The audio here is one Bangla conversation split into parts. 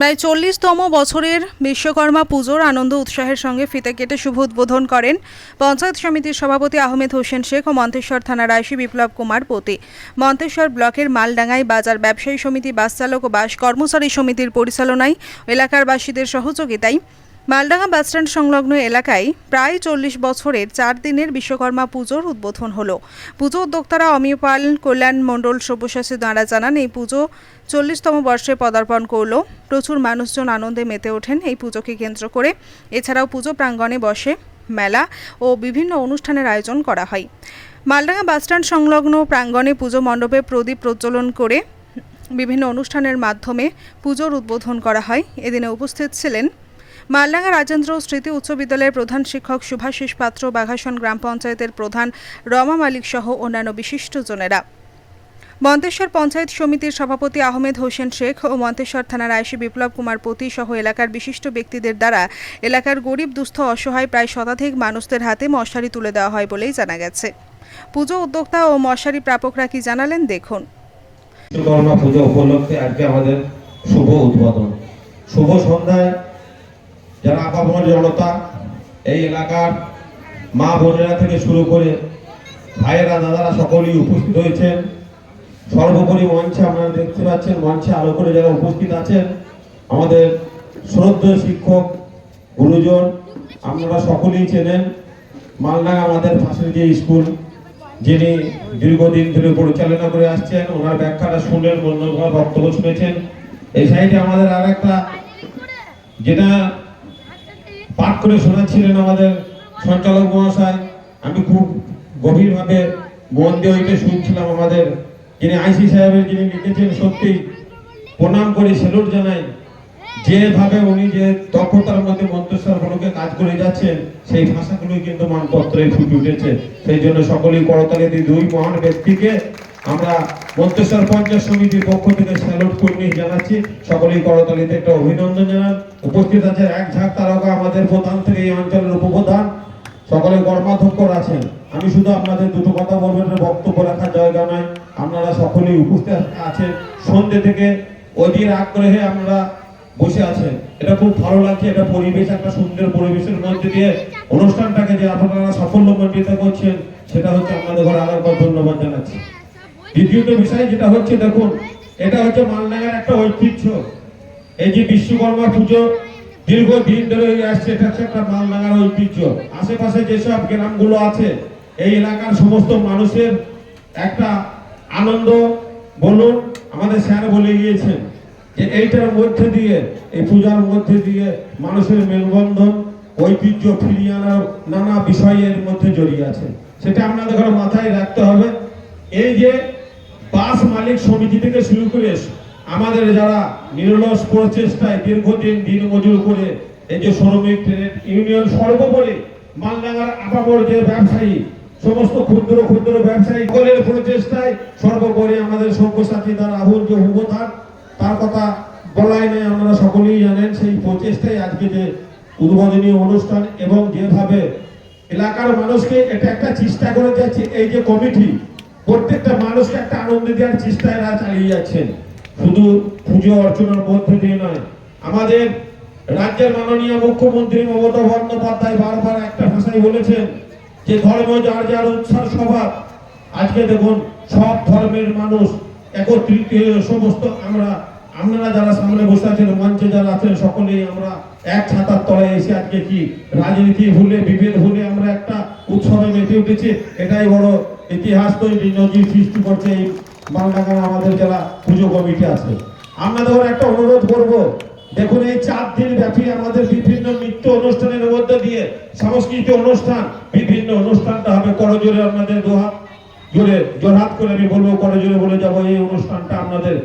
প্রায় চল্লিশতম বছরের বিশ্বকর্মা পুজোর আনন্দ উৎসাহের সঙ্গে ফিতে কেটে শুভ উদ্বোধন করেন পঞ্চায়েত সমিতির সভাপতি আহমেদ হোসেন শেখ ও মন্তেশ্বর থানার আইসি বিপ্লব কুমার পতি। মন্তেশ্বর ব্লকের মালডাঙ্গায় বাজার ব্যবসায়ী সমিতি বাস চালক ও বাস কর্মচারী সমিতির পরিচালনায় এলাকার বাসীদের সহযোগিতায় মালডাঙ্গা বাসস্ট্যান্ড সংলগ্ন এলাকায় প্রায় চল্লিশ বছরের চার দিনের বিশ্বকর্মা পুজোর উদ্বোধন হলো। পুজো উদ্যোক্তারা অমিয় পাল, কল্যাণ মণ্ডল সব্যসাচী দ্বারা জানান, এই পুজো চল্লিশতম বর্ষে পদার্পণ করল। প্রচুর মানুষজন আনন্দে মেতে ওঠেন এই পুজোকে কেন্দ্র করে। এছাড়াও পুজো প্রাঙ্গণে বসে মেলা ও বিভিন্ন অনুষ্ঠানের আয়োজন করা হয়। মালডাঙ্গা বাসস্ট্যান্ড সংলগ্ন প্রাঙ্গণে পুজো মণ্ডপে প্রদীপ প্রজ্বলন করে বিভিন্ন অনুষ্ঠানের মাধ্যমে পুজোর উদ্বোধন করা হয়। এদিনে উপস্থিত ছিলেন মালডাঙ্গা রাজেন্দ্র স্মৃতি উচ্চ বিদ্যালয়ের প্রধান শিক্ষক শুভাশিস পাত্র, বাঘাসন গ্রাম পঞ্চায়েতের প্রধান রমা মালিক সহ অন্যান্য বিশিষ্টজনেরা মন্তেশ্বর পঞ্চায়েত সমিতির সভাপতি আহমেদ হোসেন শেখ ও মন্তেশ্বর থানার আইসি বিপ্লব কুমার পতি সহ এলাকার বিশিষ্ট ব্যক্তিদের দ্বারা এলাকার গরিব, দুস্থ, অসহায় প্রায় শতাধিক মানুষদের হাতে মশারি তুলে দেওয়া হয় বলেই জানা গেছে। পুজো উদ্যোক্তা ও মশারি প্রাপকরা কি জানালেন দেখুন। পুজো উপলক্ষে আজকে আমাদের শুভ উদ্বোধন। শুভ সন্ধ্যায় যারা আপামর জনতা, এই এলাকার মা বোনেরা থেকে শুরু করে ভাইয়েরা, দাদারা সকলেই উপস্থিত হয়েছেন। সর্বোপরি মঞ্চে আপনারা দেখতে পাচ্ছেন, মঞ্চে আলো করে যারা উপস্থিত আছেন, আমাদের শ্রদ্ধেয় শিক্ষক গুরুজন, আপনারা সকলেই চেনেন। মালডাঙ্গা আমাদের পাশের যে স্কুল যিনি দীর্ঘদিন ধরে পরিচালনা করে আসছেন, ওনার ব্যাখ্যাটা শুনলেন মূল্যবান বক্তব্য শুনেছেন। এই সাইডে আমাদের আর একটা যেটা পাঠ করে শোনাচ্ছিলেন আমাদের সঞ্চালক মহাশয়। আমি খুব গভীরভাবে মন দিয়ে ওইটা শুনছিলাম আমাদের। যিনি আইসি সাহেবের যিনি লিখেছেন সত্যি প্রণাম করে, সেলুট জানাই। যেভাবে উনি যে দক্ষতার মধ্যে মন্ত্রস্বর গুলোকে কাজ করে যাচ্ছেন, সেই ভাষাগুলোই কিন্তু মানপত্রে ফুটে উঠেছে। সেই জন্য সকলেই করতালি দিয়ে দুই মহান ব্যক্তিকে আমরা মন্ত্রেশ্বর পঞ্চায়েত সমিতির পক্ষ থেকে স্যালুট কর্মী জানাচ্ছি। সকলেই করতালিতে একটা অভিনন্দন জানান। উপস্থিত আছে এক ঝাঁক তারকা আমাদের প্রধান থেকে এই অঞ্চলের উপপ্রধান। সকলে কর্মাধ্যক্ষ আছেন। আমি শুধু আপনাদের দুটো কথা বলবেন বক্তব্য রাখার জায়গা নয়। আপনারা সকলেই উপস্থিত আছেন। সন্ধ্যে থেকে অধীর আগ্রহে আমরা বসে আছেন। এটা খুব ভালো লাগছে, এটা পরিবেশ, একটা সুন্দর পরিবেশের মধ্যে দিয়ে অনুষ্ঠানটাকে যে আপনারা সাফল্যমণ্ডিত করছেন, সেটা হচ্ছে আপনাদের ঘরে আরেকবার ধন্যবাদ জানাচ্ছি। দ্বিতীয়ত বিষয় যেটা হচ্ছে, দেখুন, এটা হচ্ছে মালডাঙ্গার একটা ঐতিহ্য। এই যে বিশ্বকর্মা পুজো দীর্ঘদিন ধরে আসছে, এটা হচ্ছে একটা মালডাঙ্গার ঐতিহ্য। আশেপাশে যেসব গ্রামগুলো আছে, এই এলাকার সমস্ত মানুষের একটা আনন্দ বলুন আমাদের স্যার বলে গিয়েছেন যে এইটার মধ্যে দিয়ে, এই পূজার মধ্যে দিয়ে মানুষের মেলবন্ধন, ঐতিহ্য ফিরিয়ে আনার নানা বিষয়ের মধ্যে জড়িয়ে আছে। সেটা আপনাদের মাথায় রাখতে হবে। এই যে বাস মালিক সমিতি থেকে শুরু করে আমাদের যারা নিরলস প্রচেষ্টায় দীর্ঘদিন দিন মজুর করে এই যে শ্রমিক ট্রেড ইউনিয়ন সর্বোপরি মালডাঙ্গার আপামর যে ব্যবসায়ী, সমস্ত ক্ষুদ্র ক্ষুদ্র ব্যবসায়ী সকলের প্রচেষ্টায় সর্বোপরি আমাদের সব্যসাচী তার আহুল যে উপধান তার কথা বলাই নেই, আপনারা সকলেই জানেন সেই প্রচেষ্টায় আজকে যে উদ্বোধনী অনুষ্ঠান এবং যেভাবে এলাকার মানুষকে এটা একটা চেষ্টা করে যাচ্ছে, এই যে কমিটি প্রত্যেকটা মানুষকে একটা আনন্দ দেওয়ার চেষ্টা এরা চালিয়ে যাচ্ছেন। শুধু পুজো অর্চনার মধ্যে দিয়ে নয়, আমাদের রাজ্যের মাননীয় মুখ্যমন্ত্রী মমতা বন্দ্যোপাধ্যায় বারবার একটা ভাষায় বলেছেন যে ধর্ম যার যার উৎসাহ স্বভাব। আজকে দেখুন, সব ধর্মের মানুষ একত্রিত সমস্ত আমরা, আপনারা যারা সামনে বসে আছেন, মঞ্চে যারা আছেন, সকলেই আমরা এক ছাতার তলায় এসে আজকে কি রাজনীতি ভুলে, বিভেদ ভুলে আমরা একটা উৎসবে মেতে উঠেছি, এটাই বড় ইতিহাস তৈরি নজির সৃষ্টি করছে, এই মালডাঙ্গার আমাদের যারা পুজো কমিটি আছে। আপনাদের একটা অনুরোধ করব, দেখুন এই চার দিন ব্যাপী আমাদের বিভিন্ন নৃত্য অনুষ্ঠানের মধ্যে দিয়ে সাংস্কৃতিক অনুষ্ঠান, বিভিন্ন অনুষ্ঠানটা হবে করজোরে আপনাদের দোহাত জোরে জোরহাত করে আমি বলব, করজোরে বলে যাব এই অনুষ্ঠানটা আপনাদের।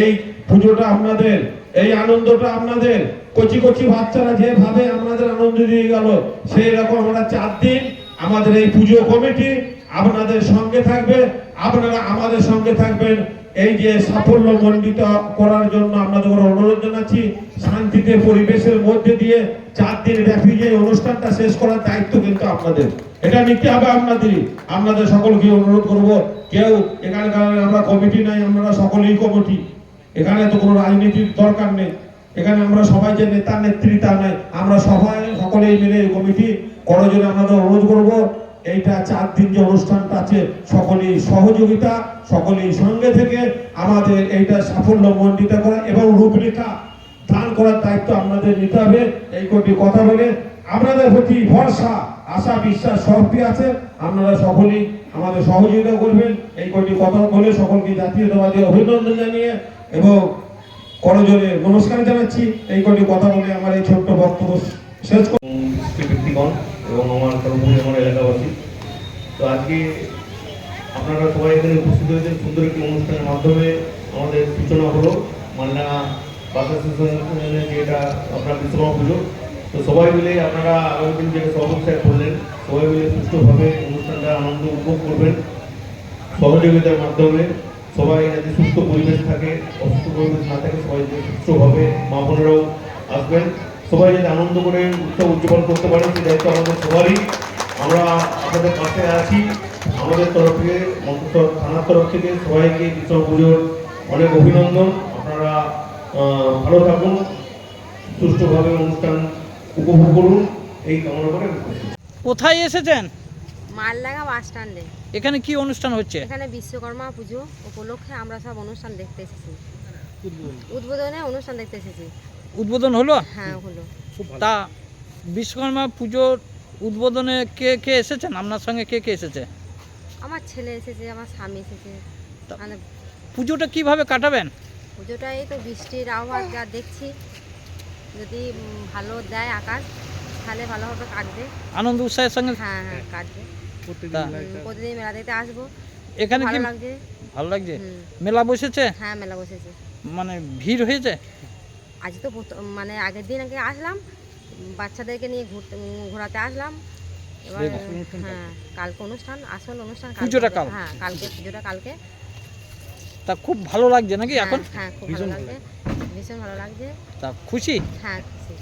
এই পুজোটা আপনাদের, এই আনন্দটা আপনাদের, কচি কচি বাচ্চারা যেভাবে আপনাদের আনন্দ দিয়ে গেল, সেই রকম আমরা চার দিন আমাদের এই পুজো কমিটি আপনাদের সঙ্গে থাকবে আপনারা আমাদের সঙ্গে থাকবেন। এই যে সাফল্য মণ্ডিত করার জন্য আপনাদের অনুরোধ জানাচ্ছি, শান্তিতে পরিবেশের মধ্যে দিয়ে চার দিন ব্যাপী যে অনুষ্ঠানটা শেষ করার দায়িত্ব কিন্তু আপনাদের। এটা নিতে হবে আপনাদেরই আপনাদের সকলকে অনুরোধ করব, কেউ এখানে কারণে আমরা কমিটি নাই, আমরা সকলেই কমিটি এখানে তো কোনো রাজনীতির দরকার নেই। এখানে আমরা সবাই যে নেতা, নেত্রী তা নয়, আমরা সবাই সকলেই মিলে এই কমিটি করার জন্য আমাদের অনুরোধ করব। এইটা চার দিন যে অনুষ্ঠানটা আছে, সকলেই সহযোগিতা, সকলেই সঙ্গে থেকে আমাদের এইটা সাফল্য মণ্ডিত করা এবং রূপরেখা দান করার দায়িত্ব আপনাদের নিতে হবে। এই কটি কথা বলে আপনাদের প্রতি ভরসা, আশা, বিশ্বাস সবই আছে। আপনারা সকলেই আমাদের সহযোগিতা করবেন। এই কটি কথা বলে সকলকে জাতীয়তাবাদী অভিনন্দন জানিয়ে এবং করজোরে নমস্কার জানাচ্ছি। এই কটি কথা বলে আমার এই ছোট্ট বক্তব্য শেষ ব্যক্তিগণ এবং আমার সর্বোপরি আমার এলাকাবাসী। তো আজকে আপনারা সবাই এখানে উপস্থিত হয়েছেন। সুন্দর একটি অনুষ্ঠানের মাধ্যমে আমাদের সূচনা হলো মান্না বাস অ্যাসোসিয়েশনের যেটা আপনার বিশ্বকর্মা পুজো। তো সবাই মিলে আপনারা আগামী দিন যেটা স্যার করলেন সবাই মিলে সুস্থভাবে অনুষ্ঠানটা আনন্দ উপভোগ করবেন। সহযোগিতার মাধ্যমে সবাই যাতে সুস্থ পরিবেশ থাকে, অসুস্থ পরিবেশ না থাকে, সবাই যাতে সুস্থভাবে মা বোনেরাও আসবেন। সবাই যাতে আনন্দ করে উৎসব উদযাপন করতে পারে সেই দায়িত্ব আমাদের সবারই। আমরা আপনাদের পাশে আছি। আমাদের তরফ থেকে থানার তরফ থেকে সবাইকে কৃষ্ণ পুজোর অনেক অভিনন্দন। আপনারা ভালো থাকুন সুষ্ঠুভাবে অনুষ্ঠান উপভোগ করুন। এই কামনা করে কোথায় এসেছেন? মালডাঙ্গা বাস স্ট্যান্ডে। এখানে কি অনুষ্ঠান হচ্ছে? এখানে বিশ্বকর্মা পুজো উপলক্ষে আমরা সব অনুষ্ঠান দেখতে এসেছি। উদ্বোধনে অনুষ্ঠান দেখতে এসেছি। উদ্বোধন হলো? হ্যাঁ হলো। তা বিশ্বকর্মা পুজোর উদ্বোধনে কে কে এসেছেন? আপনার সঙ্গে কে কে এসেছে? আমার ছেলে এসেছে আমার স্বামী এসেছে। তা- মানে পুজোটা কীভাবে কাটাবেন? পুজোটা এই তো বৃষ্টির আবহাওয়া যা দেখছি। যদি ভালো দেয় আকাশ তাহলে ভালোভাবে কাটবে। আনন্দ উৎসাহের সঙ্গে হ্যাঁ হ্যাঁ কাটবে। তা উম, প্রতিদিন মেলা দেখতে আসব। এখানে কি ভালো লাগছে? ভালো লাগছে? মেলা বসেছে? হ্যাঁ মেলা বসেছে। মানে ভিড় হয়েছে? আজ তো প্রথম- মানে আগের দিন আগে আসলাম বাচ্চাদেরকে নিয়ে ঘুরতে ঘোরাতে আসলাম। এবার হ্যাঁ কালকে অনুষ্ঠান আসল অনুষ্ঠান পুজোটা কাল। হ্যাঁ কালকে পুজোটা কালকে। তা খুব ভালো লাগছে নাকি হ্যাঁ, এখন? হ্যাঁ খুব ভালো লাগছে ভীষণ ভালো লাগছে। তা খুশি? হ্যাঁ খুশি।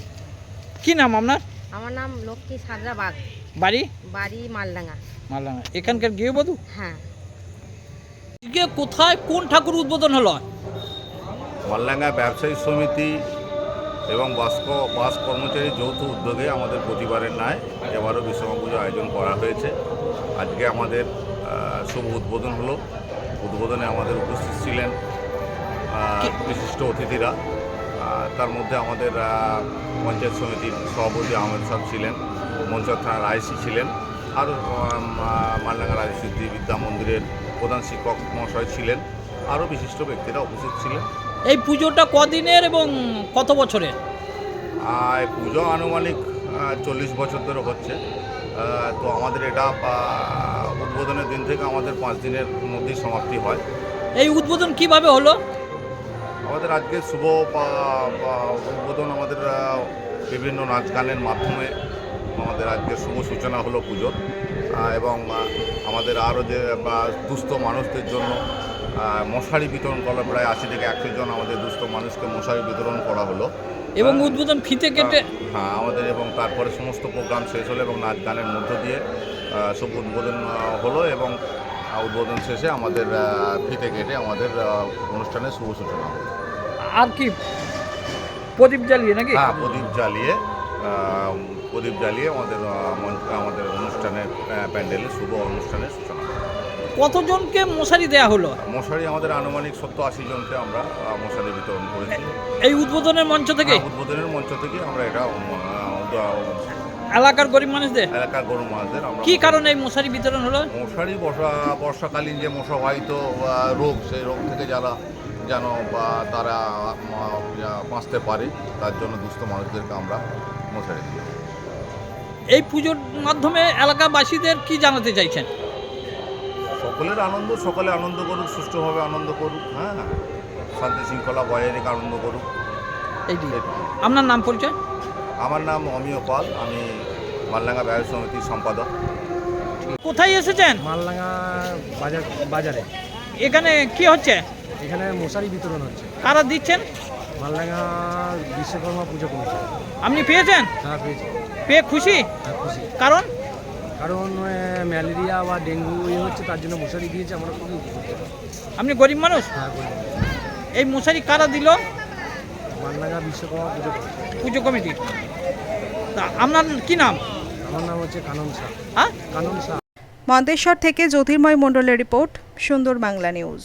কি নাম আপনার? আমার নাম লক্ষ্মী সাদরা বাগ। বাড়ি? বাড়ি মালডাঙ্গা। মালডাঙ্গা। এখানকার গৃহবধূ? হ্যাঁ। কোথায় কোন ঠাকুর উদ্বোধন হলো? মাল্লাঙ্গা ব্যবসায়ী সমিতি এবং বাস ক- বাস কর্মচারী যৌথ উদ্যোগে আমাদের প্রতিবারের ন্যায় এবারও বিশ্বকর্মা পুজো আয়োজন করা হয়েছে। আজকে আমাদের শুভ উদ্বোধন হলো। উদ্বোধনে আমাদের উপস্থিত ছিলেন বিশিষ্ট অতিথিরা। তার মধ্যে আমাদের পঞ্চায়েত সমিতির সভাপতি আহমেদ সাহেব ছিলেন মঞ্চর থানার আইসি ছিলেন আরও মাল্লাঙ্গা রাজসিদ্ধি বিদ্যা মন্দিরের প্রধান শিক্ষক মহাশয় ছিলেন আরও বিশিষ্ট ব্যক্তিরা উপস্থিত ছিলেন। এই পুজোটা কদিনের এবং কত বছরের? আর পুজো আনুমানিক চল্লিশ বছর ধরে হচ্ছে। তো আমাদের এটা উদ্বোধনের দিন থেকে আমাদের পাঁচ দিনের মধ্যেই সমাপ্তি হয়। এই উদ্বোধন কীভাবে হলো? আমাদের আজকে শুভ উদ্বোধন আমাদের বিভিন্ন নাচ গানের মাধ্যমে আমাদের আজকে শুভ সূচনা হলো পুজোর। এবং আমাদের আরও যে বা, দুস্থ মানুষদের জন্য মশারি বিতরণ করা প্রায় আশি থেকে একশো জন আমাদের দুস্থ মানুষকে মশারি বিতরণ করা হলো এবং হ্যাঁ। উদ্বোধন ফিতে কেটে হ্যাঁ আমাদের এবং তারপরে সমস্ত প্রোগ্রাম শেষ হলো এবং নাচ গানের মধ্য দিয়ে শুভ উদ্বোধন হলো এবং উদ্বোধন শেষে আমাদের ফিতে কেটে আমাদের অনুষ্ঠানের শুভ সূচনা হলো আর কি প্রদীপ জ্বালিয়ে নাকি হ্যাঁ প্রদীপ জ্বালিয়ে প্রদীপ জ্বালিয়ে আমাদের আমাদের অনুষ্ঠানের প্যান্ডেলে শুভ অনুষ্ঠানের সূচনা। কতজনকে মশারি দেয়া হলো? মশারি আমাদের আনুমানিক সত্তর আশি জনকে আমরা মশারি বিতরণ করেছি। এই উদ্বোধনের মঞ্চ থেকে? উদ্বোধনের মঞ্চ থেকে আমরা এটা এলাকার গরিব মানুষদের? এলাকার গরু মানুষদের আমরা কি কারণে এই মশারি বিতরণ হলো? মশারি বর্ষা বর্ষাকালীন যে মশাবাহিত রোগ সেই রোগ থেকে যারা যেন বা তারা বাঁচতে পারে তার জন্য দুস্থ মানুষদেরকে আমরা মশারি দিই। এই পুজোর মাধ্যমে এলাকাবাসীদের কি জানাতে চাইছেন? সকলের আনন্দ সকলে আনন্দ করুক সুষ্ঠুভাবে আনন্দ করুক হ্যাঁ? শান্তি শৃঙ্খলা বজায় রেখে আনন্দ করুক। এইটি আপনার নাম পরিচয়? আমার নাম অমিয় পাল আমি মাল্লাঙ্গা ব্যবসা সমিতির সম্পাদক। কোথায় এসেছেন? মালডাঙ্গা বাজার বাজারে। এখানে কি হচ্ছে? এখানে মশারি বিতরণ হচ্ছে। কারা দিচ্ছেন? মালডাঙ্গা বিশ্বকর্মা পুজো কমিটি। আপনি পেয়েছেন? হ্যাঁ পেয়েছি। পেয়ে খুশি? হ্যাঁ খুশি। কারণ? কারণ ম্যালেরিয়া বা ডেঙ্গু এই হচ্ছে তার জন্য মশারি দিয়েছে আমরা খুবই উপকৃত। আপনি গরিব মানুষ? হ্যাঁ। এই মশারি কারা দিল? মান্নাগা বিশ্বকর্মা পুজো পুজো কমিটি। তা আপনার কি নাম? আমার নাম হচ্ছে কানন শাহ। হ্যাঁ? কানন শাহ। মন্দেশ্বর থেকে জ্যোতির্ময় মণ্ডলের রিপোর্ট সুন্দর বাংলা নিউজ।